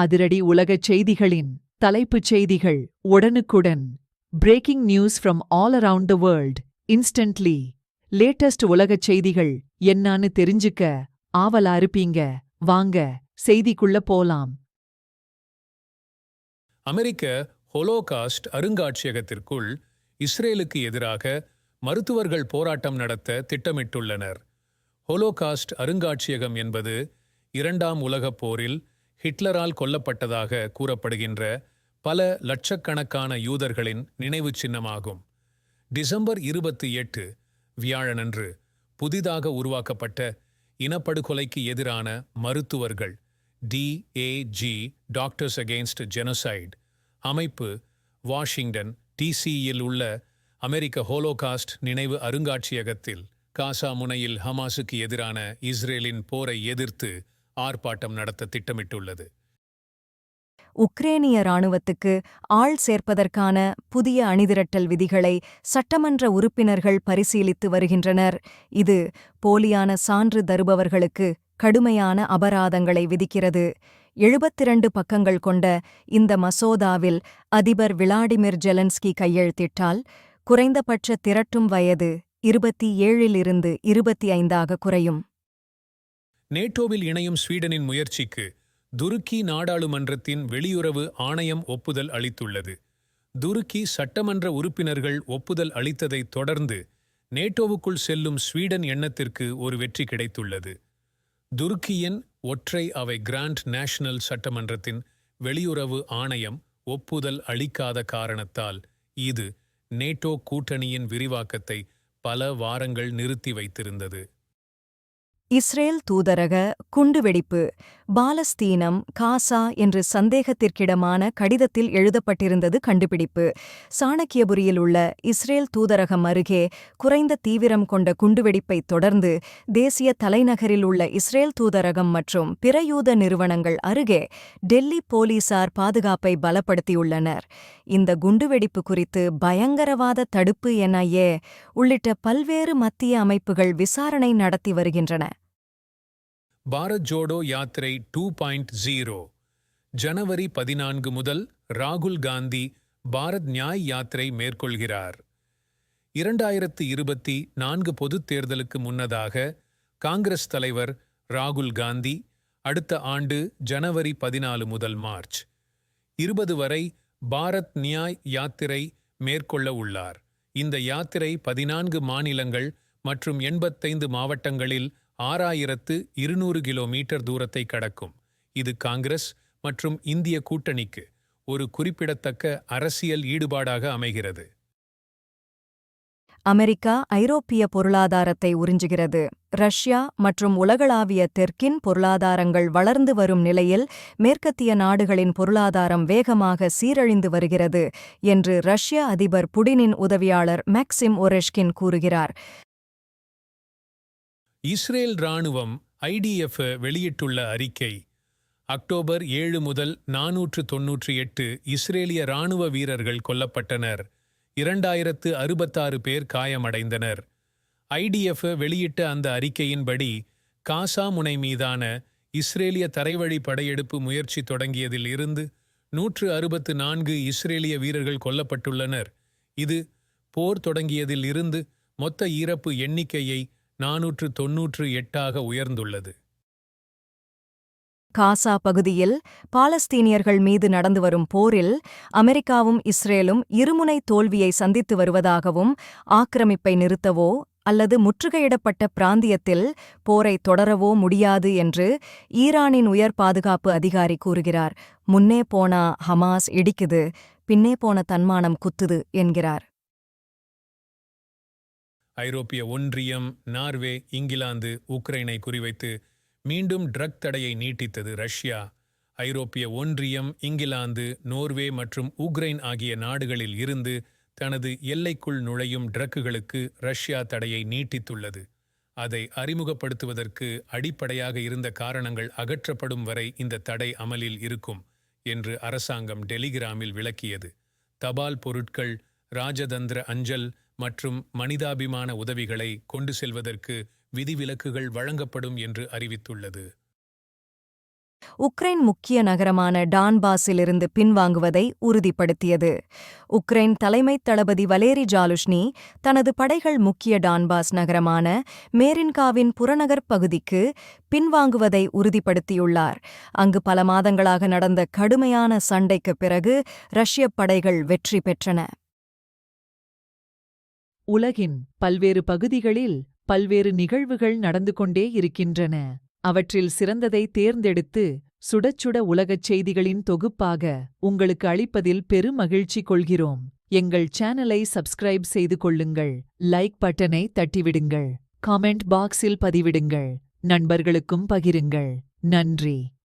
அதிரடி உலகச் செய்திகளின் தலைப்புச் செய்திகள் உடனுக்குடன் breaking news from all around the world instantly latest உலகச் செய்திகள் என்னான்னு தெரிஞ்சுக்க ஆவலா இருப்பீங்க. வாங்க செய்திக்குள்ள போலாம். அமெரிக்க ஹொலோகாஸ்ட் அருங்காட்சியகத்திற்குள் இஸ்ரேலுக்கு எதிராக மருத்துவர்கள் போராட்டம் நடத்த திட்டமிட்டுள்ளனர். ஹொலோகாஸ்ட் அருங்காட்சியகம் என்பது இரண்டாம் உலகப் போரில் ஹிட்லரால் கொல்லப்பட்டதாக கூறப்படுகின்ற பல லட்சக்கணக்கான யூதர்களின் நினைவு சின்னமாகும். டிசம்பர் இருபத்தி எட்டு வியாழனன்று புதிதாக உருவாக்கப்பட்ட இனப்படுகொலைக்கு எதிரான மருத்துவர்கள் டிஏஜி டாக்டர்ஸ் அகெயின்ஸ்ட் ஜெனோசைட் அமைப்பு வாஷிங்டன் டிசியில் உள்ள அமெரிக்க ஹோலோகாஸ்ட் நினைவு அருங்காட்சியகத்தில் காசா முனையில் ஹமாஸுக்கு எதிரான இஸ்ரேலின் போரை எதிர்த்து ஆர்ப்பாட்டம் நடத்த திட்டமிட்டுள்ளது. உக்ரேனிய ராணுவத்துக்கு ஆள் சேர்ப்பதற்கான புதிய அணிதிரட்டல் விதிகளை சட்டமன்ற உறுப்பினர்கள் பரிசீலித்து வருகின்றனர். இது போலியான சான்று தருபவர்களுக்கு கடுமையான அபராதங்களை விதிக்கிறது. எழுபத்திரண்டு பக்கங்கள் கொண்ட இந்த மசோதாவில் அதிபர் விளாடிமிர் ஜெலன்ஸ்கி கையெழுத்திட்டால் குறைந்தபட்ச திரட்டும் வயது இருபத்தி ஏழிலிருந்து இருபத்தி ஐந்தாக குறையும். நேட்டோவில் இணையும் ஸ்வீடனின் முயற்சிக்கு துருக்கி நாடாளுமன்றத்தின் வெளியுறவு ஆணையம் ஒப்புதல் அளித்துள்ளது. துருக்கி சட்டமன்ற உறுப்பினர்கள் ஒப்புதல் அளித்ததைத் தொடர்ந்து நேட்டோவுக்குள் செல்லும் ஸ்வீடன் எண்ணத்திற்கு ஒரு வெற்றி கிடைத்துள்ளது. துருக்கியின் ஒற்றை அவை கிராண்ட் நேஷனல் சட்டமன்றத்தின் வெளியுறவு ஆணையம் ஒப்புதல் அளிக்காத காரணத்தால் இது நேட்டோ கூட்டணியின் விரிவாக்கத்தை பல வாரங்கள் நிறுத்தி வைத்திருந்தது. இஸ்ரேல் தூதரக குண்டுவெடிப்பு பாலஸ்தீனம் காசா என்று சந்தேகத்திற்கிடமான கடிதத்தில் எழுதப்பட்டிருந்தது கண்டுபிடிப்பு. சாணக்கியபுரியில் உள்ள இஸ்ரேல் தூதரகம் அருகே குறைந்த தீவிரம் கொண்ட குண்டுவெடிப்பைத் தொடர்ந்து தேசிய தலைநகரில் உள்ள இஸ்ரேல் தூதரகம் மற்றும் பிற யூத நிறுவனங்கள் அருகே டெல்லி போலீசார் பாதுகாப்பை பலப்படுத்தியுள்ளனர். இந்த குண்டுவெடிப்பு குறித்து பயங்கரவாத தடுப்பு என்ஐஏ உள்ளிட்ட பல்வேறு மத்திய அமைப்புகள் விசாரணை நடத்தி வருகின்றன. பாரத் ஜோடோ யாத்திரை டூ பாயிண்ட் ஜீரோ ஜனவரி பதினான்கு முதல் ராகுல் காந்தி பாரத் நியாய் யாத்திரை மேற்கொள்கிறார். இரண்டாயிரத்து இருபத்தி நான்கு பொதுத் தேர்தலுக்கு முன்னதாக காங்கிரஸ் தலைவர் ராகுல் காந்தி அடுத்த ஆண்டு ஜனவரி பதினாலு முதல் மார்ச் இருபது வரை பாரத் நியாய் யாத்திரை மேற்கொள்ள உள்ளார். இந்த யாத்திரை பதினான்கு மாநிலங்கள் மற்றும் எண்பத்தைந்து மாவட்டங்களில் ஆறாயிரத்து இருநூறு கிலோமீட்டர் தூரத்தை கடக்கும். இது காங்கிரஸ் மற்றும் இந்திய கூட்டணிக்கு ஒரு குறிப்பிடத்தக்க அரசியல் ஈடுபாடாக அமைகிறது. அமெரிக்கா ஐரோப்பிய பொருளாதாரத்தை உறிஞ்சுகிறது. ரஷ்யா மற்றும் உலகளாவிய தெற்கின் பொருளாதாரங்கள் வளர்ந்து வரும் நிலையில் மேற்கத்திய நாடுகளின் பொருளாதாரம் வேகமாக சீரழிந்து வருகிறது என்று ரஷ்ய அதிபர் புடினின் உதவியாளர் மேக்சிம் ஒரெஷ்கின் கூறுகிறார். இஸ்ரேல் ராணுவம் ஐடிஎஃப் வெளியிட்டுள்ள அறிக்கை அக்டோபர் ஏழு முதல் நாநூற்று தொன்னூற்றி எட்டு இஸ்ரேலிய ராணுவ வீரர்கள் கொல்லப்பட்டனர். இரண்டாயிரத்து அறுபத்தாறு பேர் காயமடைந்தனர். ஐடிஎஃப் வெளியிட்ட அந்த அறிக்கையின்படி காசா முனை மீதான இஸ்ரேலிய தரைவழி படையெடுப்பு முயற்சி தொடங்கியதில் இருந்து நூற்று அறுபத்து நான்கு இஸ்ரேலிய வீரர்கள் கொல்லப்பட்டுள்ளனர். இது போர் தொடங்கியதில் இருந்து மொத்த ஈரப்பு எண்ணிக்கையை நாநூற்று தொன்னூற்று எட்டாக உயர்ந்துள்ளது. காசா பகுதியில் பாலஸ்தீனியர்கள் மீது நடந்து வரும் போரில் அமெரிக்காவும் இஸ்ரேலும் இருமுனை தோல்வியை சந்தித்து வருவதாகவும் ஆக்கிரமிப்பை நிறுத்தவோ அல்லது முற்றுகையிடப்பட்ட பிராந்தியத்தில் போரை தொடரவோ முடியாது என்று ஈரானின் உயர் பாதுகாப்பு அதிகாரி கூறுகிறார். முன்னே போனா ஹமாஸ் இடிக்குது பின்னே போன தன்மானம் குத்துது என்கிறார். ஐரோப்பிய ஒன்றியம் நார்வே இங்கிலாந்து உக்ரைனை குறிவைத்து மீண்டும் ட்ரக் தடையை நீட்டித்தது ரஷ்யா. ஐரோப்பிய ஒன்றியம் இங்கிலாந்து நோர்வே மற்றும் உக்ரைன் ஆகிய நாடுகளில் இருந்து தனது எல்லைக்குள் நுழையும் ட்ரக்குகளுக்கு ரஷ்யா தடையை நீட்டித்துள்ளது. அதை அறிமுகப்படுத்துவதற்கு அடிப்படையாக இருந்த காரணங்கள் அகற்றப்படும் வரை இந்த தடை அமலில் இருக்கும் என்று அரசாங்கம் டெலிகிராமில் விளக்கியது. தபால் பொருட்கள் ராஜதந்திர அஞ்சல் மற்றும் மனிதாபிமான உதவிகளை கொண்டு செல்வதற்கு விதிவிலக்குகள் வழங்கப்படும் என்று அறிவித்துள்ளது. உக்ரைன் முக்கிய நகரமான டான்பாஸிலிருந்து பின்வாங்குவதை உறுதிப்படுத்தியது. உக்ரைன் தலைமைத் தளபதி வலேரி ஜாலுஷ்னி தனது படைகள் முக்கிய டான்பாஸ் நகரமான மேரின்காவின் புறநகர் பகுதிக்கு பின்வாங்குவதை உறுதிப்படுத்தியுள்ளார். அங்கு பல மாதங்களாக நடந்த கடுமையான சண்டைக்குப் பிறகு ரஷ்யப் படைகள் வெற்றி பெற்றன. உலகின் பல்வேறு பகுதிகளில் பல்வேறு நிகழ்வுகள் நடந்து கொண்டே இருக்கின்றன. அவற்றில் சிறந்ததை தேர்ந்தெடுத்து சுடச்சுட உலகச் செய்திகளின் தொகுப்பாக உங்களுக்கு அளிப்பதில் பெருமகிழ்ச்சி கொள்கிறோம். எங்கள் சேனலை சப்ஸ்கிரைப் செய்து கொள்ளுங்கள். லைக் பட்டனை தட்டிவிடுங்கள். காமெண்ட் பாக்ஸில் பதிவிடுங்கள். நண்பர்களுக்கும் பகிருங்கள். நன்றி.